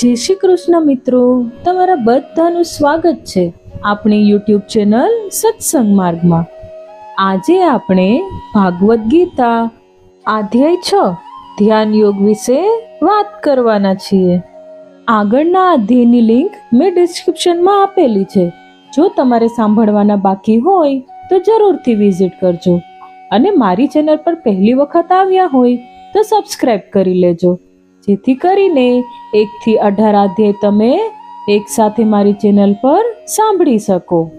જય શ્રી કૃષ્ણ મિત્રો. તમારા બધાનું સ્વાગત છે આપણી યુટ્યુબ ચેનલ સત્સંગ માર્ગમાં. આજે આપણે ભાગવદ્ ગીતા અધ્યાય છ, ધ્યાન યોગ વિશે વાત કરવાના છીએ. આગળના અધ્યાયની લિંક મેં ડિસ્ક્રિપ્શનમાં આપેલી છે. જો તમારે સાંભળવાના બાકી હોય, તો જરૂરથી વિઝિટ કરજો. અને મારી ચેનલ પર પહેલી વખત આવ્યા હોય, તો સબસ્ક્રાઈબ કરી લેજો. જેથી કરીને એકથી અઢાર અધ્યાય તમે એકસાથે મારી ચેનલ પર સાંભળી શકો.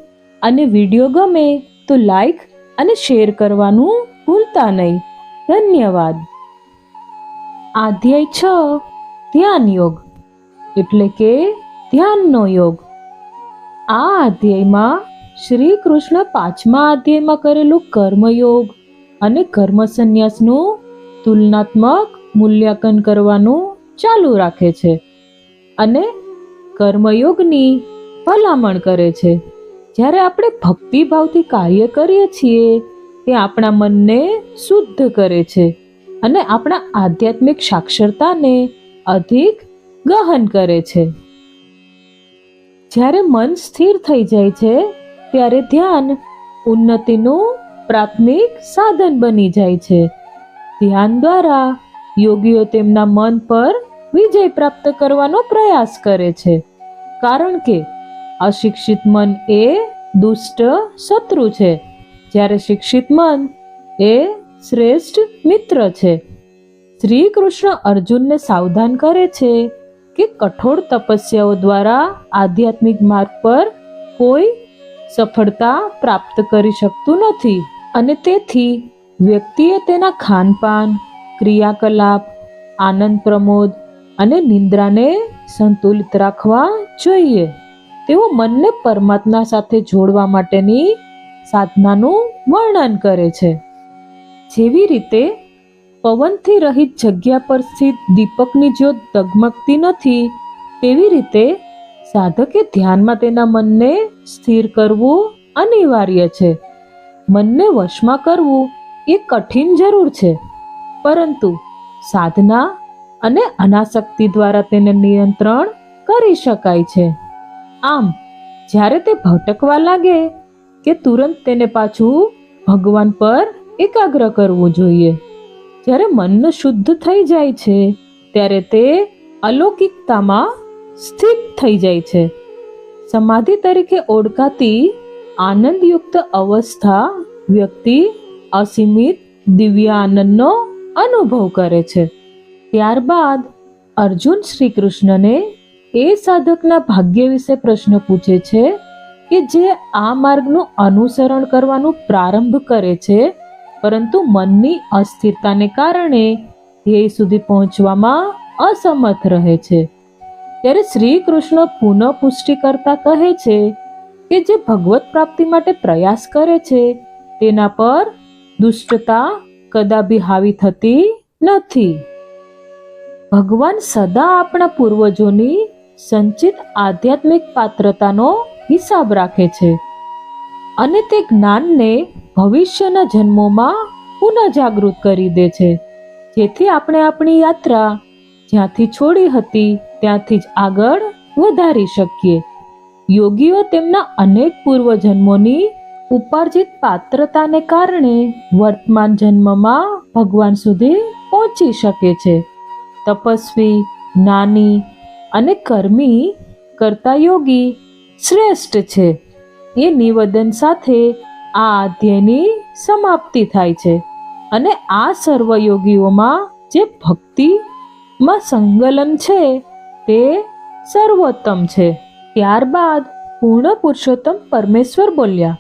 અને વીડિયો ગમે તો લાઈક અને શેર કરવાનું ભૂલતા નહીં. ધન્યવાદ. અધ્યાય છ, ધ્યાન યોગ. એટલે કે ધ્યાનનો યોગ. આ અધ્યાયમાં શ્રી કૃષ્ણ પાંચમા અધ્યાયમાં કરેલું કર્મયોગ અને કર્મ સંન્યાસનું તુલનાત્મક મૂલ્યાંકન કરવાનું ચાલુ રાખે છે અને કર્મયોગની ભલામણ કરે છે. જ્યારે આપણે ભક્તિભાવથી કાર્ય કરીએ છીએ, તે આપણા મનને શુદ્ધ કરે છે અને આપણા આધ્યાત્મિક સાક્ષરતાને અધિક ગહન કરે છે. જ્યારે મન સ્થિર થઈ જાય છે, ત્યારે ધ્યાન ઉન્નતિનું પ્રાથમિક સાધન બની જાય છે. ધ્યાન દ્વારા યોગીઓ તેમના મન પર વિજય પ્રાપ્ત કરવાનો પ્રયાસ કરે છે. કારણ કે અશિક્ષિત મન એ દુષ્ટ શત્રુ છે. જ્યારે શિક્ષિત મન એ શ્રેષ્ઠ મિત્ર છે. શ્રી કૃષ્ણ અર્જુનને સાવધાન કરે છે કે કઠોર તપસ્યાઓ દ્વારા આધ્યાત્મિક માર્ગ પર કોઈ સફળતા પ્રાપ્ત કરી શકતું નથી. અને તેથી વ્યક્તિએ તેના ખાનપાન ક્રિયાકલાપ, આનંદ પ્રમોદ અને નિંદ્રાને સંતુલિત રાખવા જોઈએ. તેઓ મનને પરમાત્મા સાથે જોડવા માટેની સાધનાનું વર્ણન કરે છે. જેવી રીતે, પવનથી રહિત જગ્યા પર સ્થિત દીપકની જ્યોત ડગમગતી નથી, તેવી રીતે સાધકે ધ્યાનમાં તેના મનને સ્થિર કરવું અનિવાર્ય છે. મનને વશમાં કરવું એ કઠિન જરૂર છે. પરંતુ સાધના અને અનાસક્તિ દ્વારા તેને નિયંત્રણ કરી શકાય છે. આમ, જ્યારે તે ભટકવા લાગે કે તુરંત તેને પાછું ભગવાન પર એકાગ્ર કરવું જોઈએ. જ્યારે મન શુદ્ધ થઈ જાય છે, ત્યારે તે અલૌકિકતામાં સ્થિત થઈ જાય છે. સમાધિ તરીકે ઓળખાતી આનંદયુક્ત અવસ્થા વ્યક્તિ અસીમિત દિવ્ય આનંદનો અનુભવ કરે છે. ત્યારબાદ અર્જુન શ્રી કૃષ્ણને એ સાધકના ભાગ્ય વિશે પ્રશ્ન પૂછે છે કે જે આ માર્ગનું અનુસરણ કરવાનું પ્રારંભ કરે છે, પરંતુ મનની અસ્થિરતાને કારણે ધ્યેય સુધી પહોંચવામાં અસમર્થ રહે છે. ત્યારે શ્રી કૃષ્ણ પુનઃ કરતા કહે છે કે જે ભગવત પ્રાપ્તિ માટે પ્રયાસ કરે છે, તેના પર દુષ્ટતા કદાપી હાવી થતી નથી. ભગવાન સદા આપણા પૂર્વજોની સંચિત આધ્યાત્મિક પાત્રતાનો હિસાબ રાખે છે અને તે જ્ઞાનને ભવિષ્યના જન્મોમાં પુનઃ જાગૃત કરી દે છે. જેથી આપણે આપણી યાત્રા જ્યાંથી છોડી હતી ત્યાંથી જ આગળ વધારી શકીએ. યોગીઓ તેમના અનેક પૂર્વજન્મોની ઉપાર્જિત પાત્રતાને કારણે વર્તમાન જન્મમાં ભગવાન સુધી પહોંચી શકે છે. તપસ્વી, નાની અને કર્મી કરતા યોગી શ્રેષ્ઠ છે. એ નિવેદન સાથે આ અધ્યયની સમાપ્તિ થાય છે અને આ સર્વયોગીઓમાં જે ભક્તિમાં સંગલન છે તે સર્વોત્તમ છે. ત્યારબાદ પૂર્ણ પુરુષોત્તમ પરમેશ્વર બોલ્યા.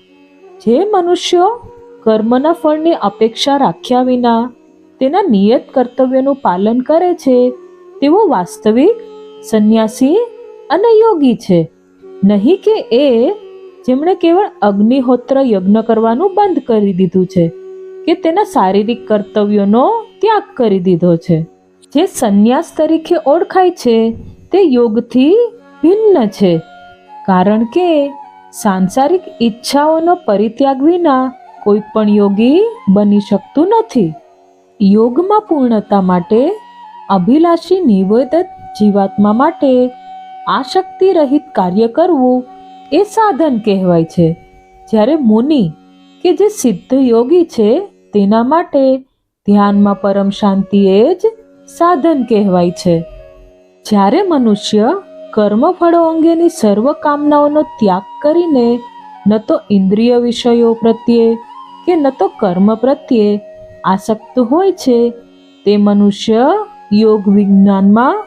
જે મનુષ્યો કર્મના ફળની અપેક્ષા રાખ્યા વિના તેના નિયત કર્તવ્યનું પાલન કરે છે, તેઓ વાસ્તવિક, સંન્યાસી અને યોગી છે. નહીં કે એ જેમણે કેવળ અગ્નિહોત્ર યજ્ઞ કરવાનું બંધ કરી દીધું છે, કે તેના શારીરિક કર્તવ્યોનો ત્યાગ કરી દીધો છે. જે સંન્યાસ તરીકે ઓળખાય છે, તે યોગથી ભિન્ન છે, કારણ કે સાંસારિક ઈચ્છાઓનો પરિત્યાગ વિના કોઈ પણ યોગી બની શકતું નથી. યોગમાં પૂર્ણતા માટે અભિલાષી નિવેદિત જીવાત્મા માટે આશક્તિ રહિત કાર્ય કરવું એ સાધન કહેવાય છે. જ્યારે મુનિ કે જે સિદ્ધ યોગી છે તેના માટે ધ્યાનમાં પરમ શાંતિ એ જ સાધન કહેવાય છે. જ્યારે મનુષ્ય કર્મફળો અંગેની સર્વ કામનાઓનો ત્યાગ કરીને ન તો ઇન્દ્રિય વિષયો પ્રત્યે કે ન તો કર્મ પ્રત્યે આસક્ત હોય છે, તે મનુષ્ય યોગ વિજ્ઞાનમાં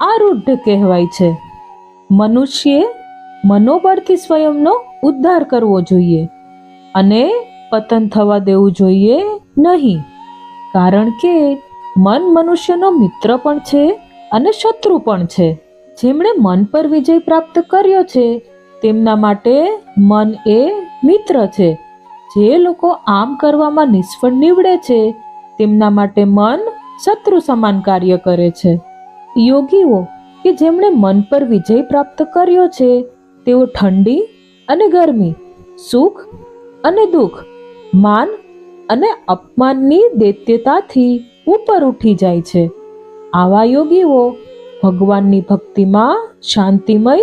આરૂઢ કહેવાય છે. મનુષ્યે મનોબળથી સ્વયંનો ઉદ્ધાર કરવો જોઈએ અને પતન થવા દેવું જોઈએ નહીં, કારણ કે મન મનુષ્યનો મિત્ર પણ છે અને શત્રુ પણ છે. જેમણે મન પર વિજય પ્રાપ્ત કર્યો છે, તેમના માટે મન એ મિત્ર છે. જે લોકો આમ કરવામાં નિષ્ફળ નીવડે છે, તેમના માટે મન શત્રુ સમાન કાર્ય કરે છે. યોગીઓ, કે જેમણે મન પર વિજય પ્રાપ્ત કર્યો છે, તેઓ ઠંડી અને ગરમી, સુખ અને દુઃખ, માન અને અપમાનની દૈત્યતાથી ઉપર ઉઠી જાય છે. આવા યોગીઓ ભગવાનની ભક્તિમાં શાંતિમય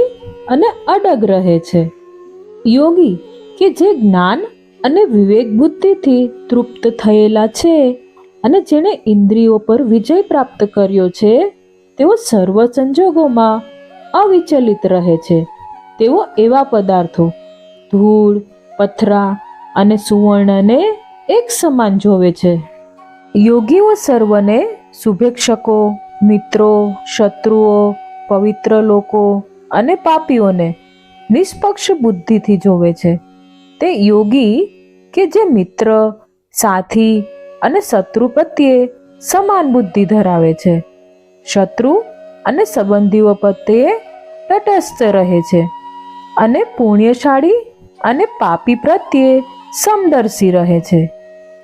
અને અડગ રહે છે. યોગી, કે જે જ્ઞાન અને વિવેક બુદ્ધિથી તૃપ્ત થયેલા છે અને જેણે ઇન્દ્રિયો પર વિજય પ્રાપ્ત કર્યો છે, તેઓ સર્વ સંજોગોમાં અવિચલિત રહે છે. તેઓ એવા પદાર્થો, ધૂળ, પથરા અને સુવર્ણને એક સમાન જોવે છે. યોગીઓ સર્વને શુભેચ્છકો મિત્રો, શત્રુઓ, પવિત્ર લોકો અને પાપીઓને નિષ્પક્ષ બુદ્ધિથી જોવે છે. તે યોગી કે જે મિત્ર, સાથી અને શત્રુ પ્રત્યે સમાન બુદ્ધિ ધરાવે છે. શત્રુ અને સંબંધીઓ પ્રત્યે તટસ્થ રહે છે અને પુણ્યશાળી અને પાપી પ્રત્યે સમદર્શી રહે છે.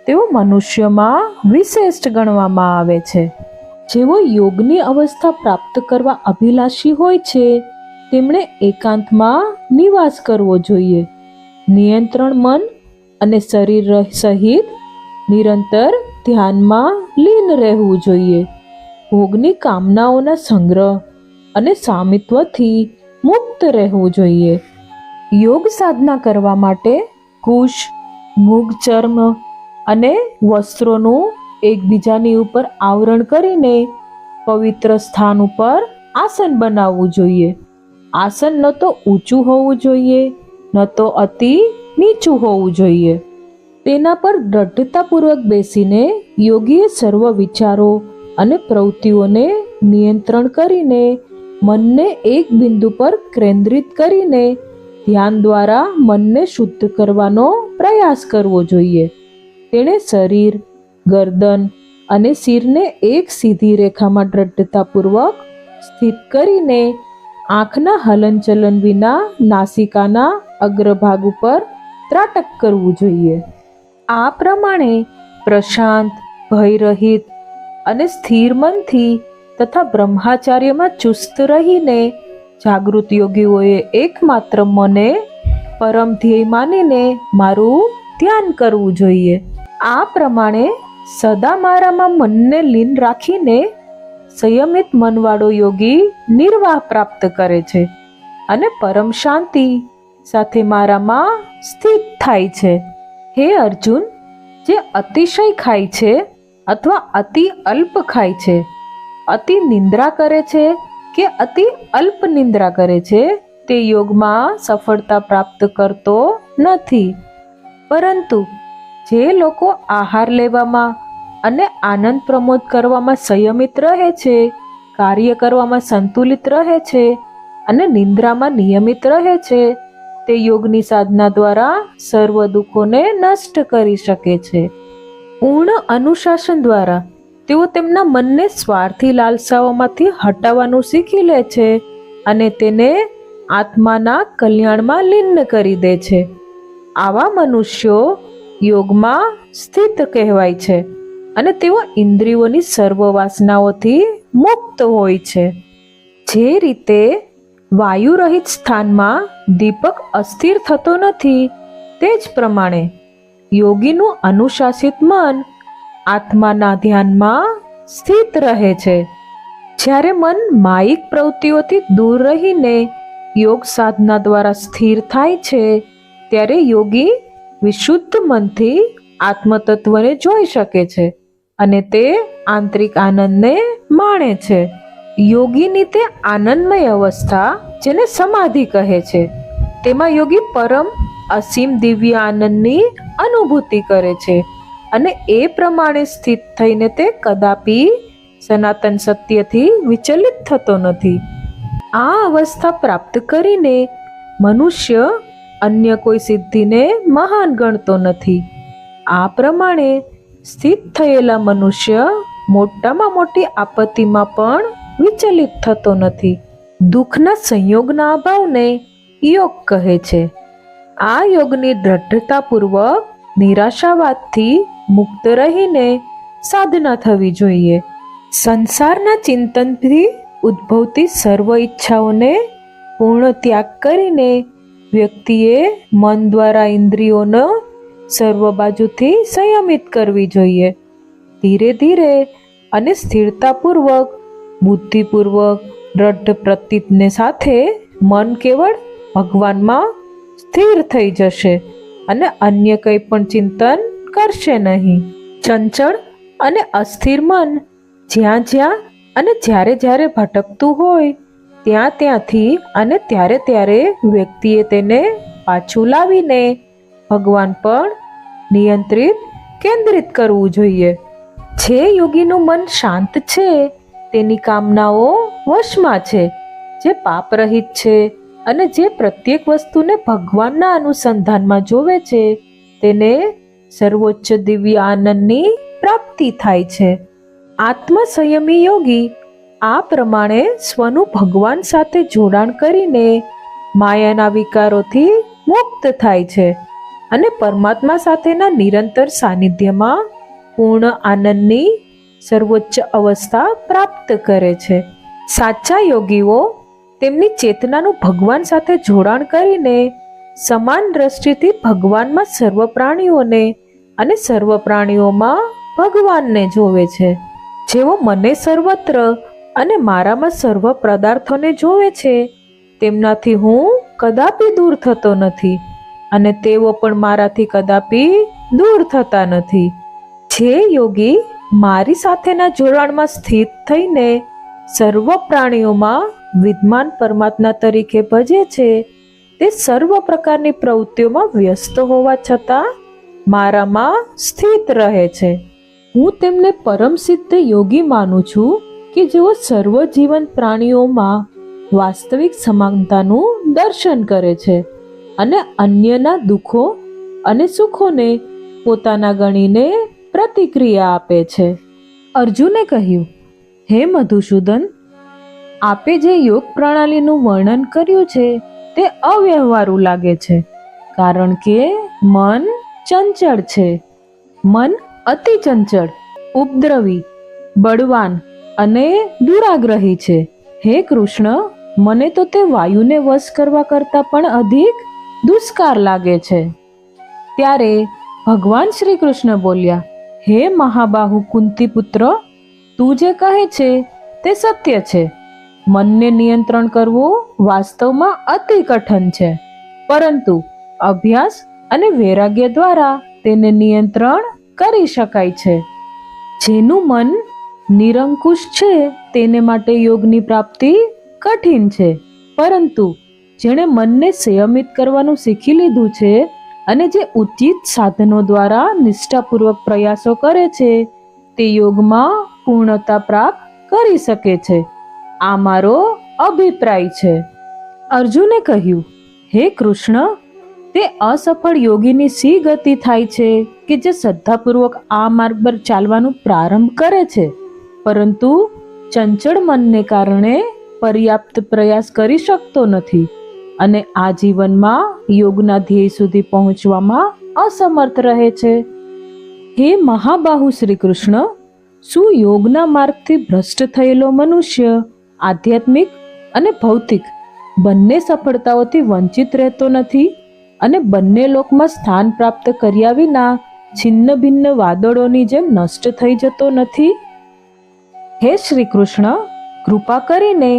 તેઓ મનુષ્યમાં વિશેષ ગણવામાં આવે છે. જેઓ યોગની અવસ્થા પ્રાપ્ત કરવા અભિલાષી હોય છે, તેમણે એકાંતમાં નિવાસ કરવો જોઈએ. નિયંત્રણ મન અને શરીર સહિત નિરંતર ધ્યાનમાં લીન રહેવું જોઈએ. ભોગની કામનાઓના સંગ્રહ અને સામિત્વથી મુક્ત રહેવું જોઈએ. યોગ સાધના કરવા માટે કુશ, મૂગ ચર્મ અને વસ્ત્રોનું એકબીજાની ઉપર આવરણ કરીને પવિત્ર સ્થાન ઉપર આસન બનાવવું જોઈએ. આસન ન તો ઊંચું હોવું જોઈએ, ન તો અતિ નીચું હોવું જોઈએ. તેના પર દ્રઢતાપૂર્વક બેસીને યોગીએ સર્વ વિચારો અને પ્રવૃત્તિઓને નિયંત્રણ કરીને મનને એક બિંદુ પર કેન્દ્રિત કરીને ધ્યાન દ્વારા મનને શુદ્ધ કરવાનો પ્રયાસ કરવો જોઈએ. તેણે શરીર ગરદન અને શિરને એક સીધી રેખામાં દ્રઢતાપૂર્વક સ્થિત કરીને આંખના હલનચલન વિના નાસિકાના અગ્રભાગ ઉપર ત્રાટક કરવું જોઈએ. આ પ્રમાણે પ્રશાંત, ભયરહિત અને સ્થિર મનથી તથા બ્રહ્માચાર્યમાં ચુસ્ત રહીને જાગૃત યોગીઓએ એકમાત્ર મને પરમ ધ્યેય માનીને મારું ધ્યાન કરવું જોઈએ. આ પ્રમાણે સદા મારામાં મનને લીન રાખીને સંયમિત મનવાળો યોગી નિર્વાહ પ્રાપ્ત કરે છે અને પરમ શાંતિ સાથે મારામાં સ્થિત થાય છે. હે અર્જુન, જે અતિશય ખાય છે અથવા અતિ અલ્પ ખાય છે, અતિ નિંદ્રા કરે છે કે અતિ અલ્પ નિંદ્રા કરે છે, તે યોગમાં સફળતા પ્રાપ્ત કરતો નથી. પરંતુ જે લોકો આહાર લેવામાં અને આનંદ પ્રમોદ કરવામાં સંયમિત રહે છે, કાર્ય કરવામાં સંતુલિત રહે છે અને નિંદ્રામાં નિયમિત રહે છે, તે યોગની સાધના દ્વારા સર્વ દુઃખોને નષ્ટ કરી શકે છે. પૂર્ણ અનુશાસન દ્વારા તેઓ તેમના મનને સ્વાર્થી લાલસાઓમાંથી હટાવવાનું શીખી લે છે અને તેને આત્માના કલ્યાણમાં લીન કરી દે છે. આવા મનુષ્યો યોગમાં સ્થિત કહેવાય છે અને તેઓ ઇન્દ્રિયોની સર્વ વાસનાઓથી મુક્ત હોય છે. જે રીતે વાયુરહિત સ્થાનમાં દીપક અસ્થિર થતો નથી, તે જ પ્રમાણે યોગીનું અનુશાસિત મન આત્માના ધ્યાનમાં સ્થિત રહે છે. જ્યારે મન માયિક પ્રવૃત્તિઓથી દૂર રહીને યોગ સાધના દ્વારા સ્થિર થાય છે, ત્યારે યોગી વિશુદ્ધ મનથી આત્મતત્વને જોઈ શકે છે અને તે આંતરિક આનંદને માણે છે. યોગીની તે આનંદમય અવસ્થા જેને સમાધિ કહે છે. તેમાં યોગી પરમ અસીમ દિવ્ય આનંદની અનુભૂતિ કરે છે અને એ પ્રમાણે સ્થિત થઈને તે કદાપી સનાતન સત્યથી વિચલિત થતો નથી. આ અવસ્થા પ્રાપ્ત કરીને મનુષ્ય અન્ય કોઈ સિદ્ધિને મહાન ગણતો નથી. આ પ્રમાણે સ્થિત થયેલા મનુષ્ય મોટામાં મોટી આપત્તિમાં પણ વિચલિત થતો નથી. દુઃખના સંયોગના અભાવને યોગ કહે છે. આ યોગની દ્રઢતાપૂર્વક નિરાશાવાદથી મુક્ત રહીને સાધના થવી જોઈએ. સંસારના ચિંતનથી ઉદ્ભવતી સર્વ ઈચ્છાઓને પૂર્ણ ત્યાગ કરીને વ્યક્તિએ મન દ્વારા ઇન્દ્રિયોનો સર્વ બાજુથી સંયમિત કરવી જોઈએ. ધીરે ધીરે અને સ્થિરતાપૂર્વક, બુદ્ધિપૂર્વક, દ્રઢ પ્રતિજ્ઞ સાથે મન કેવળ ભગવાનમાં સ્થિર થઈ જશે અને અન્ય કંઈ પણ ચિંતન કરશે નહીં. ચંચળ અને અસ્થિર મન જ્યાં જ્યાં અને જ્યારે જ્યારે ભટકતું હોય ત્યાં ત્યાંથી અને ત્યારે ત્યારે વ્યક્તિએ તેને પાછું લાવીને ભગવાન પર નિયંત્રિત, કેન્દ્રિત કરવું જોઈએ. જે યોગીનું મન શાંત છે, તેની કામનાઓ વશમાં છે, જે પાપરહિત છે અને જે પ્રત્યેક વસ્તુને ભગવાનના અનુસંધાનમાં જોવે છે, તેને સર્વોચ્ચ દિવ્ય આનંદની પ્રાપ્તિ થાય છે. આત્મ સંયમી યોગી આ પ્રમાણે સ્વનું ભગવાન સાથે જોડાણ કરીને માયાના વિકારોથી મુક્ત થાય છે અને પરમાત્મા સાથેના નિરંતર સાનિધ્યમાં પૂર્ણ આનંદની સર્વોચ્ચ અવસ્થા પ્રાપ્ત કરે છે. સાચા યોગીઓ તેમની ચેતનાનું ભગવાન સાથે જોડાણ કરીને સમાન દ્રષ્ટિથી ભગવાનમાં સર્વ પ્રાણીઓને અને સર્વ પ્રાણીઓમાં ભગવાનને જોવે છે. જેઓ મને સર્વત્ર અને મારામાં સર્વ પદાર્થોને જોવે છે. તેમનાથી હું કદાપી દૂર થતો નથી અને તેઓ પણ મારાથી કદાપી દૂર થતા નથી. જે યોગી મારી સાથેના જોડાણમાં સ્થિત થઈને સર્વ પ્રાણીઓમાં વિદ્વાન પરમાત્મા તરીકે ભજે છે, તે સર્વ પ્રકારની પ્રવૃત્તિઓમાં વ્યસ્ત હોવા છતાં મારામાં સ્થિત રહે છે. હું તેમને પરમ સિદ્ધ યોગી માનું છું કે જેઓ સર્વ જીવંત પ્રાણીઓમાં વાસ્તવિક સમાનતાનું દર્શન કરે છે અને અન્યના દુઃખો અને સુખોને પોતાના ગણીને પ્રતિક્રિયા આપે છે. અર્જુને કહ્યું, હે મધુસૂદન, આપે જે યોગ પ્રણાલીનું વર્ણન કર્યું છે તે અવ્યવહારુ લાગે છે, કારણ કે મન ચંચળ છે. મન અતિ ચંચળ, ઉપદ્રવી, બળવાન અને દુરાગ્રહી છે. હે કૃષ્ણ, મને તો તે વાયુને વશ કરવા કરતાં પણ અધિક દુષ્કાર લાગે છે. ત્યારે ભગવાન શ્રી કૃષ્ણ બોલ્યા, હે મહાબાહુ કુંતી પુત્ર તું જે કહે છે તે સત્ય છે. મનને નિયંત્રણ કરવું વાસ્તવમાં અતિ કઠિન છે. પરંતુ અભ્યાસ અને વૈરાગ્ય દ્વારા તેને નિયંત્રણ કરી શકાય છે. જેનું મન નિરંકુશ છે તેને માટે યોગની પ્રાપ્તિ કઠિન છે. પરંતુ જેણે મનને સંયમિત કરવાનું શીખી લીધું છે અને જે ઉચિત સાધનો દ્વારા નિષ્ઠાપૂર્વક પ્રયાસો કરે છે, તે યોગમાં પૂર્ણતા પ્રાપ્ત કરી શકે છે. આ મારો અભિપ્રાય છે. અર્જુને કહ્યું, હે કૃષ્ણ, તે અસફળ યોગીની સી ગતિ થાય છે કે જે શ્રદ્ધાપૂર્વક આ માર્ગ પર ચાલવાનું પ્રારંભ કરે છે? પરંતુ ચંચળ મનને કારણે પર્યાપ્ત પ્રયાસ કરી શકતો નથી અને આ જીવનમાં યોગના ધ્યેય સુધી પહોંચવામાં અસમર્થ રહે છે. હે મહાબાહુ શ્રી કૃષ્ણ શું યોગના માર્ગથી ભ્રષ્ટ થયેલો મનુષ્ય આધ્યાત્મિક અને ભૌતિક બંને સફળતાઓથી વંચિત રહેતો નથી અને બંને લોકમાં સ્થાન પ્રાપ્ત કર્યા વિના છિન્ન ભિન્ન વાદળોની જેમ નષ્ટ થઈ જતો નથી? હે શ્રી કૃષ્ણ કૃપા કરીને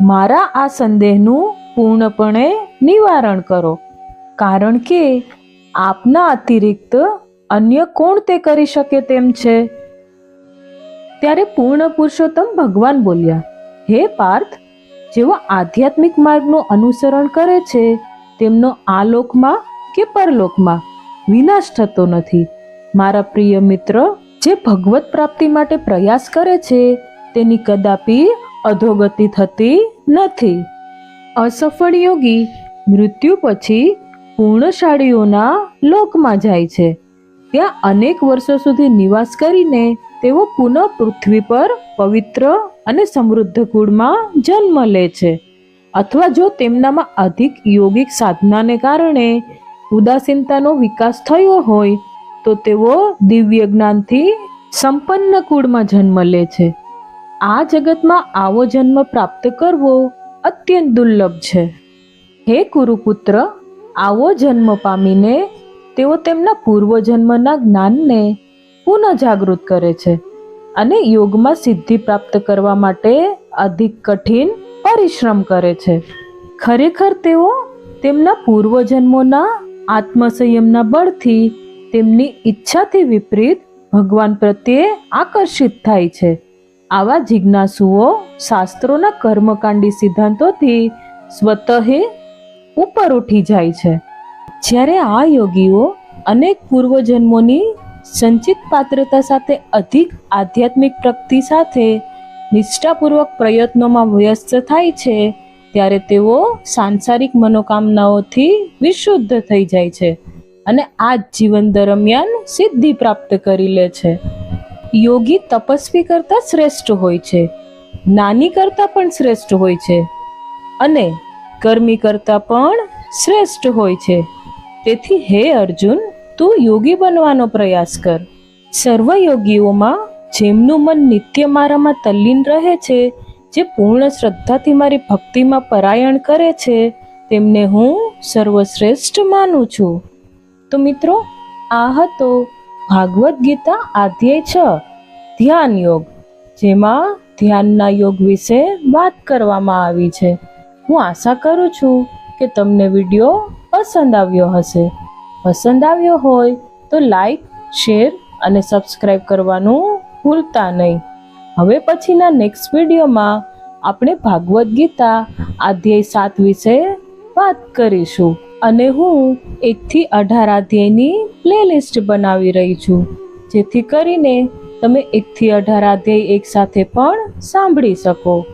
મારા આ સંદેહનું પૂર્ણપણે નિવારણ કરો. કારણ કે આપના અતિરિક્ત અન્ય કોણ તે કરી શકે તેમ છે? ત્યારે પૂર્ણ પુરુષોત્તમ ભગવાન બોલ્યા, હે પાર્થ જેઓ આધ્યાત્મિક માર્ગનું અનુસરણ કરે છે, તેમનો આ લોકમાં કે પરલોકમાં વિનાશ થતો નથી. મારા પ્રિય મિત્ર જે ભગવત પ્રાપ્તિ માટે પ્રયાસ કરે છે, તેની કદાપી અધોગતિ થતી નથી. અસફળ યોગી મૃત્યુ પછી પૂર્ણશાળીઓના લોકમાં જાય છે. ત્યાં અનેક વર્ષો સુધી નિવાસ કરીને તેઓ પુનઃ પૃથ્વી પર પવિત્ર અને સમૃદ્ધ કુળમાં જન્મ લે છે. અથવા જો તેમનામાં અધિક યોગિક સાધનાને કારણે ઉદાસીનતાનો વિકાસ થયો હોય તો તેઓ દિવ્ય જ્ઞાનથી સંપન્ન કુળમાં જન્મ લે છે. આ જગતમાં આવો જન્મ પ્રાપ્ત કરવો અત્યંત દુર્લભ છે. હે કુરુપુત્ર, આવો જન્મ પામીને તેઓ તેમના પૂર્વજન્મના જ્ઞાનને પુનઃ જાગૃત કરે છે અને યોગમાં સિદ્ધિ પ્રાપ્ત કરવા માટે અધિક કઠિન પરિશ્રમ કરે છે. ખરેખર તેઓ તેમના પૂર્વજન્મોના આત્મસંયમના બળથી તેમની ઈચ્છાથી વિપરીત ભગવાન પ્રત્યે આકર્ષિત થાય છે. આવા જિજ્ઞાસુઓ શાસ્ત્રોના કર્મકાંડી સિદ્ધાંતોથી સ્વતઃ ઉપર ઉઠી જાય છે. જ્યારે આ યોગીઓ અનેક પૂર્વજન્મોની સંચિત પાત્રતા સાથે અધિક આધ્યાત્મિક પ્રગતિ સાથે નિષ્ઠાપૂર્વક પ્રયત્નોમાં વ્યસ્ત થાય છે, ત્યારે તેઓ સાંસારિક મનોકામનાઓથી વિશુદ્ધ થઈ જાય છે. અને આ જીવન દરમિયાન સિદ્ધિ પ્રાપ્ત કરી લે છે. યોગી તપસ્વી કરતાં શ્રેષ્ઠ હોય છે. નાની કરતાં પણ શ્રેષ્ઠ હોય છે. અને કર્મી કરતાં પણ શ્રેષ્ઠ હોય છે. તેથી હે અર્જુન, તું યોગી બનવાનો પ્રયાસ કર. સર્વ યોગીઓમાં જેમનું મન નિત્ય મારામાં તલ્લીન રહે છે, જે પૂર્ણ શ્રદ્ધાથી મારી ભક્તિમાં પરાયણ કરે છે, તેમને હું સર્વશ્રેષ્ઠ માનું છું. તો મિત્રો, આ હતો ભાગવદ્ ગીતા અધ્યાય છ, ધ્યાન યોગ, જેમાં ધ્યાનના યોગ વિશે વાત કરવામાં આવી છે. હું આશા કરું છું કે તમને વીડિયો પસંદ આવ્યો હશે. પસંદ આવ્યો હોય તો લાઈક, શેર અને સબસ્ક્રાઈબ કરવાનું ભૂલતા નહીં. હવે પછીના નેક્સ્ટ વિડીયોમાં આપણે ભાગવદ્ ગીતા અધ્યાય સાત વિશે વાત કરીશું. અને હું એકથી અઢાર અધ્યાયની પ્લેલિસ્ટ બનાવી રહી છું, જેથી કરીને તમે એકથી અઢાર અધ્યાય એક સાથે પણ સાંભળી શકો.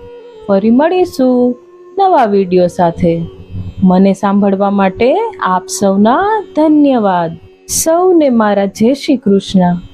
ફરી મળીશું નવા વીડિયો સાથે. મને સાંભળવા માટે આપ સૌના ધન્યવાદ. સૌને મારા જય શ્રી કૃષ્ણ.